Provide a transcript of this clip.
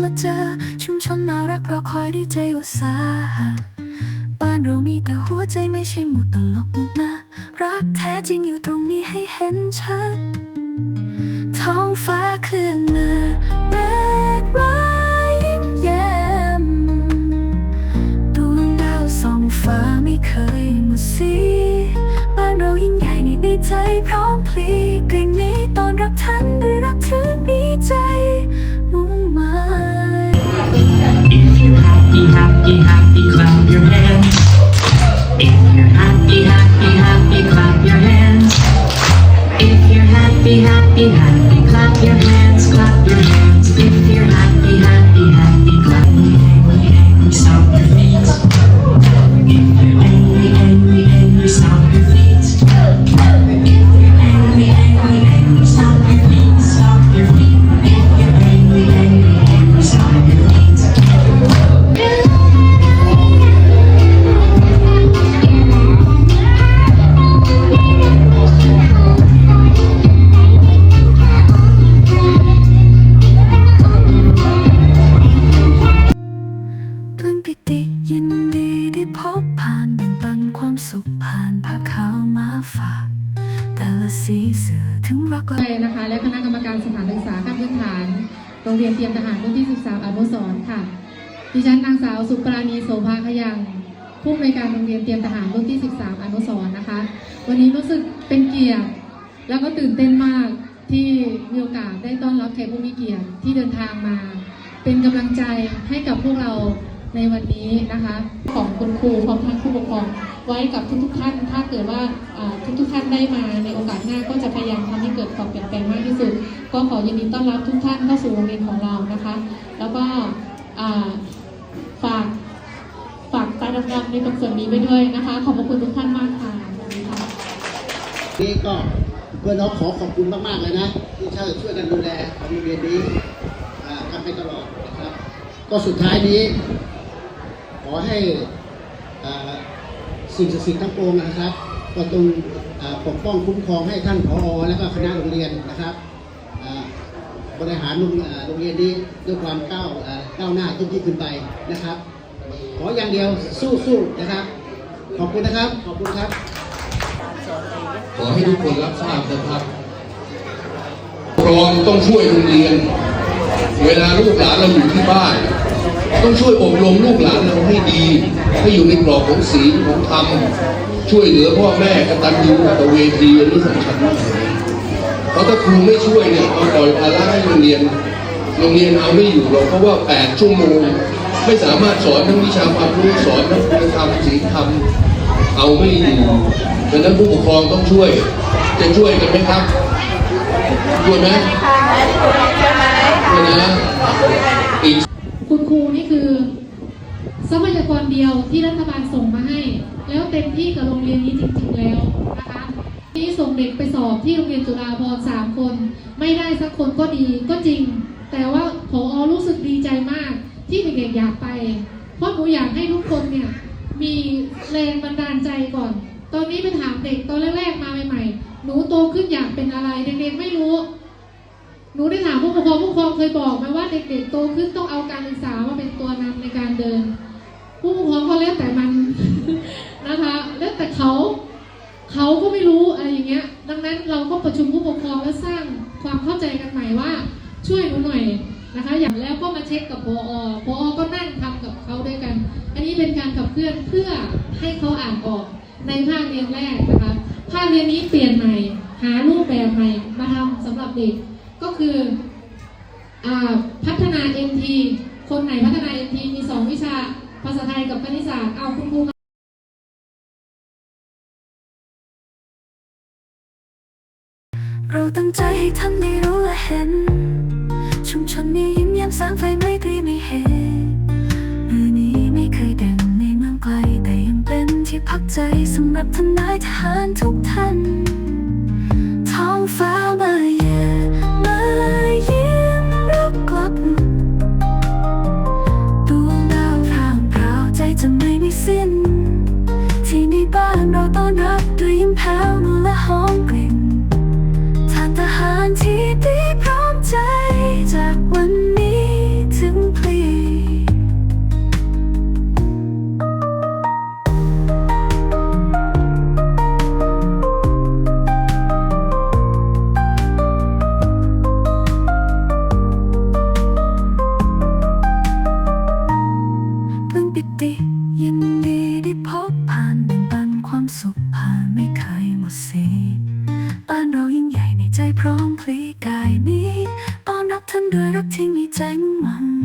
และเจอ ชุมชนน่ารักรอคอยด้วยใจอุตสาหะบ้านเรามีแต่หัวใจไม่ใช่หมุดตลกนะ รักแท้จริงอยู่ตรงนี้ให้เห็นชัด ท้องฟ้าคลื่อนเลือแรกร้ายยิ้มแย้มดวงดาวส่องฟ้าไม่เคยหมดสีบ้านเรายิ่งใหญ่ในใจพร้อมพลีกลิ่นนี้ตอนรับท่าน happy, happy, happy, clap your hands. If you're happy, happy, happy, clap your hands. If you're happy, happy, happy, clap your hands, clap your hands. ฝากแต่ละสีเสือถึงรักและไทยนะคะ และคณะกรรมการสถานศึกษาขั้นพื้นฐาน โรงเรียนเตรียมทหารรุ่นที่ 13อนุสรค่ะ ดิฉันนางสาวสุปราณีโสภาขยังผู้อำนวยการโรงเรียนเตรียมทหารรุ่นที่ 13 อนุสรนะคะ วันนี้รู้สึกเป็นเกียรติ แล้วก็ตื่นเต้นมากที่มีโอกาสได้ต้อนรับแขกผู้มีเกียรติที่เดินทางมา เป็นกำลังใจให้กับพวกเราในวันนี้นะคะ ของคุณครูพร้อมทั้งผู้ปกครอง ไว้กับทุกๆท่าน ถ้าเกิดว่าทุกๆท่านได้มาในโอกาสหน้าก็จะพยายามทำให้เกิดความเปลี่ยนแปลงมากที่สุด ก็ขอยินดีต้อนรับทุกท่านเข้าสู่โรงเรียนของเรานะคะ แล้วก็ฝากฝากตาดำๆในตรงส่วนนี้ไปด้วยนะคะ ขอบพระคุณทุกท่านมากค่ะนี่ก็เพื่อนน้องขอขอบคุณมากๆเลยนะ ที่ช่วยช่วยกันดูแลของโรงเรียนนี้อ่ากันไปตลอดนะครับ ก็สุดท้ายนี้ ขอให้อ่า สิ่งศักดิ์สิทธิ์ทั้งปวงนะครับก็ต้องปกป้องคุ้มครองให้ท่านผอและก็คณะโรงเรียนนะครับบริหารโรงเรียนนี้ด้วยความก้าวก้าวหน้ายิ่งยิ่งขึ้นไปนะครับ ขออย่างเดียวสู้ๆนะครับ ขอบคุณนะครับขอบคุณครับ ขอให้ทุกคนรับทราบนะครับรองต้องช่วยโรงเรียน เวลาลูกหลานเราอยู่ที่บ้าน ต้องช่วยอบรมลูกหลานเราให้ดี ให้อยู่ในกรอบของศีลของธรรมช่วยเหลือพ่อแม่กตัญญูกตเวทีอันนี้สำคัญมากเพราะถ้าครูไม่ช่วยเนี่ยเอาปล่อยภาระให้โรงเรียนโรงเรียนเอาไม่อยู่หรอกเพราะว่า 8 ชั่วโมง ไม่สามารถสอนทั้งวิชาความรู้สอนทั้งคุณธรรมศีลธรรมเอาไม่อยู่ดังนั้นผู้ปกครองต้องช่วย จะช่วยกันไหมครับช่วยไหมช่วยนะอีก คุณครูนี่คือทรัพยากรเดียวที่รัฐบาลส่งมาให้ แล้วเต็มที่กับโรงเรียนนี้จริง ๆ แล้วนะคะนี่ส่งเด็กไปสอบที่โรงเรียนจุฬาภรณ์สามคน ไม่ได้สักคนก็ดีก็จริง แต่ว่าผอรู้สึกดีใจมากที่เด็กๆอยากไป เพราะหนูอยากให้ทุกคนเนี่ยมีแรงบันดาลใจก่อน ตอนนี้ไปถามเด็กตอนแรกๆมาใหม่ๆ หนูโตขึ้นอยากเป็นอะไรเด็กๆไม่รู้ นูได้ถามผู้ปกครองผู้ปกครองเคยบอกไหมว่าเด็กๆโตขึ้นต้องเอาการศึกษามาเป็นตัวนำในการเดิน ผู้ปกครองก็แล้วแต่มันนะคะแล้วแต่เขาเขาก็ไม่รู้อะไรอย่างเงี้ย ดังนั้นเราก็ประชุมผู้ปกครองและสร้างความเข้าใจกันใหม่ว่าช่วยหนูหน่อยนะคะ อย่างแล้วก็มาเช็คกับพอพอก็นั่งทำกับเขาด้วยกัน อันนี้เป็นการขับเคลื่อนเพื่อให้เขาอ่านออกในภาคเรียนแรกนะคะภาคเรียนนี้เปลี่ยนใหม่ หารูปแบบใหม่มาทำสำหรับเด็ก คืออพัฒนา NT คนไหนพัฒนา NT มีสองวิชาภาษาไทยกับคณิตศาสตร์เอาคุณครูเราตั้งใจให้ท่านได้รู้และเห็น ชุมชนนี้ยิ้มแย้มสร้างไฟไม่ตรีไม่เหตุมือนี้ไม่เคยเด่นในเมืองไกลแต่ยังเป็นที่พักใจสำหรับท่านนายทหารทุกท่าน ท้องฟ้า ด้วยรักที่มีใจมุ่งมั่น